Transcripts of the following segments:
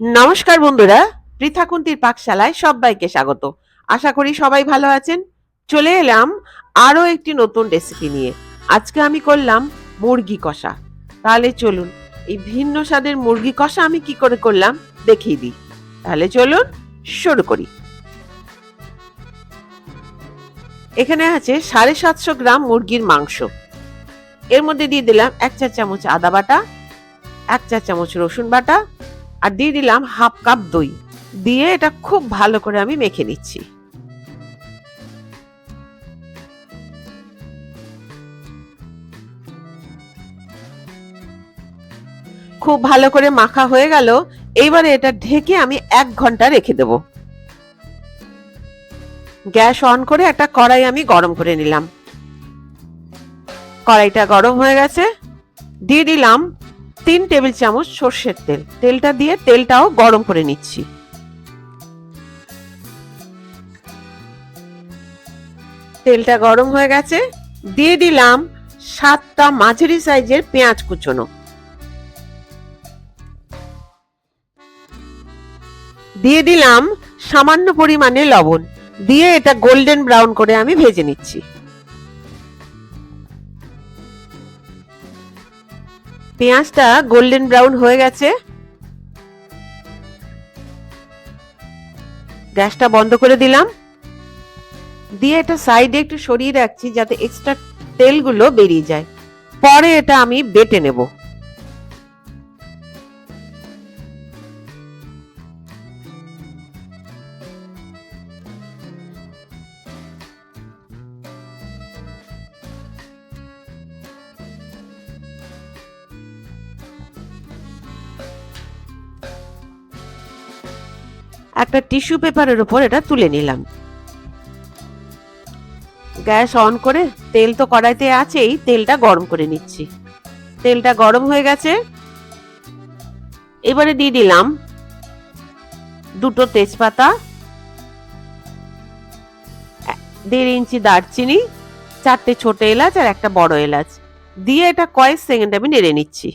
নমস্কার বন্ধুরা পৃথাকুন্তির পাকশালায় সবাইকে স্বাগত। আশা করি সবাই ভালো আছেন। চলে এলাম আরও একটি নতুন রেসিপি নিয়ে। আজকে আমি করলাম মুরগি কষা। তাহলে চলুন, এই ভিন্ন স্বাদের মুরগি কষা আমি কি করে করলাম দেখিয়ে দিই। তাহলে চলুন শুরু করি। এখানে আছে সাড়ে সাতশো গ্রাম মুরগির মাংস। এর মধ্যে দিয়ে দিলাম এক চা চামচ আদা বাটা, এক চা চামচ রসুন বাটা আর দিয়ে দিলাম হাফ কাপ দই। দিয়ে এটা খুব ভালো করে আমি মেখে নিচ্ছি। খুব ভালো করে মাখা হয়ে গেল। এইবারে এটা ঢেকে আমি এক ঘণ্টা রেখে দেব। গ্যাস অন করে একটা কড়াই আমি গরম করে নিলাম। কড়াইটা গরম হয়ে গেছে। দিয়ে দিলাম তিন টেবিল চামচ সর্ষের তেল। তেলটা দিয়ে তেলটাও গরম করে নিচ্ছি। তেলটা গরম হয়ে গেছে। দিয়ে দিলাম সাতটা মাঝারি সাইজের পেঁয়াজ কুচোনো। দিয়ে দিলাম সামান্য পরিমাণে লবণ। দিয়ে এটা গোল্ডেন ব্রাউন করে আমি ভেজে নিচ্ছি। পেঁয়াজটা গোল্ডেন ব্রাউন হয়ে গেছে। গ্যাসটা বন্ধ করে দিলাম। দিয়ে এটা সাইডে একটু সরিয়ে রাখছি যাতে এক্সট্রা তেলগুলো বেরিয়ে যায়। পরে এটা আমি বেটে নেব। একটা টিস্যু পেপারের উপর এটা তুলে নিলাম। গ্যাস অন করে তেল তো কড়াইতে আছেই, তেলটা গরম করে নিচ্ছি। তেলটা গরম হয়ে গেছে। এবারে দিয়ে দিলাম দুটো তেজপাতা, দেড় ইঞ্চি দারচিনি, চারটে ছোট এলাচ আর একটা বড় এলাচ। দিয়ে এটা কয়েক সেকেন্ড আমি নেড়ে নিচ্ছি।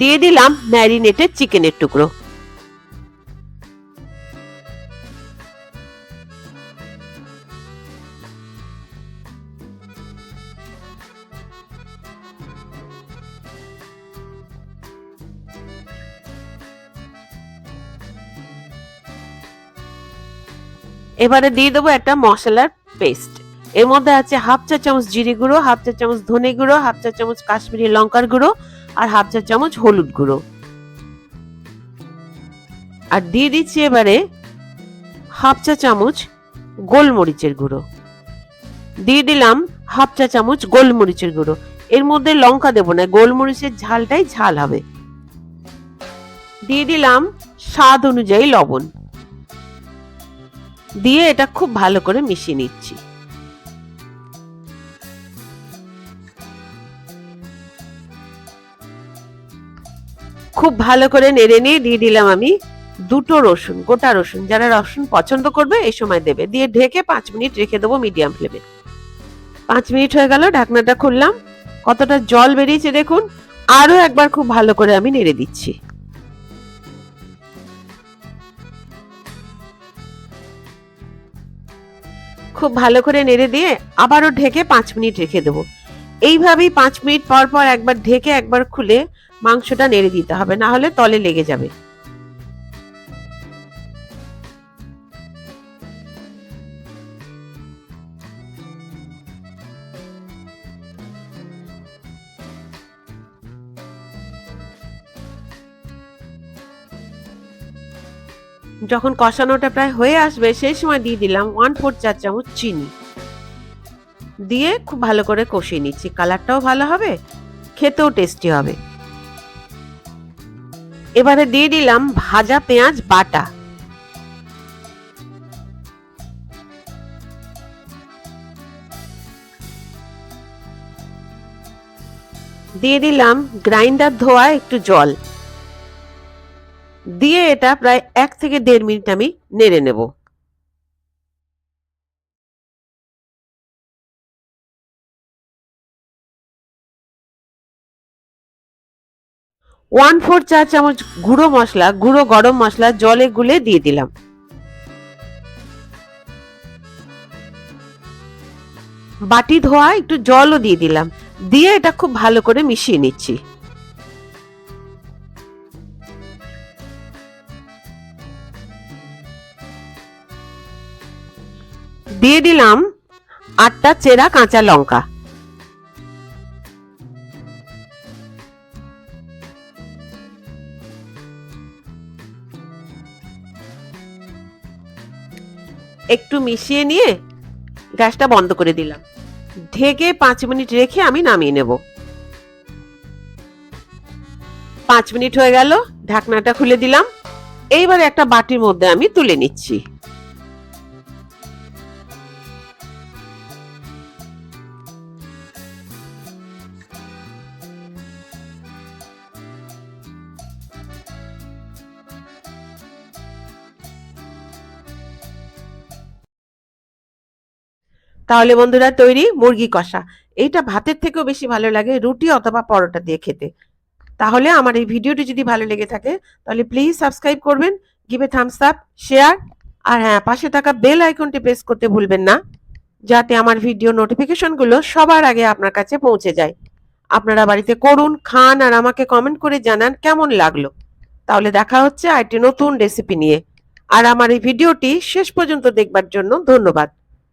দিয়ে দিলাম ম্যারিনেটেড চিকেনের টুকরো। এবারে দিয়ে দেবো একটা মশলার পেস্ট। এর মধ্যে আছে হাফ চা চামচ জিরে গুঁড়ো, হাফ চা চামচ ধনে গুঁড়ো, হাফ চা চামচ কাশ্মীরি লঙ্কার গুঁড়ো আর হাফ চা চামচ হলুদ গুঁড়ো। আর দিয়ে দিচ্ছি এবারে হাফ চা চামচ গোলমরিচের গুঁড়ো। দিয়ে দিলাম হাফ চা চামচ গোলমরিচের গুঁড়ো। এর মধ্যে লঙ্কা দেবো না, গোলমরিচের ঝালটাই ঝাল হবে। দিয়ে দিলাম স্বাদ অনুযায়ী লবণ। দিয়ে এটা খুব ভালো করে মিশিয়ে নিচ্ছি। খুব ভালো করে নেড়ে নিয়ে দিয়ে দিলাম আমি দুটো রসুন, গোটা রসুন। যারা রসুন পছন্দ করবে এই সময় দেবে। দিয়ে ঢেকে পাঁচ মিনিট রেখে দেবো মিডিয়াম ফ্লেমে। পাঁচ মিনিট হয়ে গেল, ঢাকনাটা খুললাম। কতটা জল বেরিয়েছে দেখুন আরও একবার খুব ভালো করে আমি নেড়ে দিচ্ছি। খুব ভালো করে নেড়ে দিয়ে আবারও ঢেকে পাঁচ মিনিট রেখে দেবো। এইভাবেই পাঁচ মিনিট পর পর একবার ঢেকে একবার খুলে মাংসটা নেড়ে দিতে হবে, না হলে তলে লেগে যাবে। যখন কষানোটা প্রায় হয়ে আসবে, সেই সময় দিয়ে দিলাম ওয়ান ফোর চার চামচ চিনি। দিয়ে খুব ভালো করে কষিয়ে নিচ্ছি। কালারটাও ভালো হবে, খেতেও টেস্টি হবে। এবারে দিয়ে দিলাম ভাজা পেঁয়াজ বাটা। দিয়ে দিলাম গ্রাইন্ডার ধোয়া একটু জল। দিয়ে এটা প্রায় এক থেকে দেড় মিনিট আমি নেড়ে নেব। ওয়ান ফোর চা চামচ গুঁড়ো মশলা, গুঁড়ো গরম মশলা জলে গুলে দিয়ে দিলাম। বাটি ধোয়া, একটু জলও দিয়ে দিলাম। দিয়ে এটা খুব ভালো করে মিশিয়ে নিচ্ছি। দিয়ে দিলাম আটটা চেরা কাঁচা লঙ্কা। একটু মিশিয়ে নিয়ে গ্যাসটা বন্ধ করে দিলাম। ঢেকে পাঁচ মিনিট রেখে আমি নামিয়ে নেব। পাঁচ মিনিট হয়ে গেল, ঢাকনাটা খুলে দিলাম। এইবার একটা বাটির মধ্যে আমি তুলে নিচ্ছি। তাহলে বন্ধুরা তৈরি মুরগি কষা। এইটা ভাতের থেকেও বেশি ভালো লাগে, রুটি অথবা পরোটা দিয়ে খেতে। তাহলে আমার এই ভিডিওটি যদি ভালো লেগে থাকে, তাহলে প্লিজ সাবস্ক্রাইব করবেন গিভে থামস আপ শেয়ার আর হ্যাঁ পাশে থাকা বেল আইকনটি প্রেস করতে ভুলবেন না, যাতে আমার ভিডিও নোটিফিকেশনগুলো সবার আগে আপনার কাছে পৌঁছে যায়। আপনারা বাড়িতে করুন, খান, আর আমাকে কমেন্ট করে জানান কেমন লাগল। তাহলে দেখা হচ্ছে আরেকটি নতুন রেসিপি নিয়ে। আর আমার এই ভিডিওটি শেষ পর্যন্ত দেখবার জন্য ধন্যবাদ।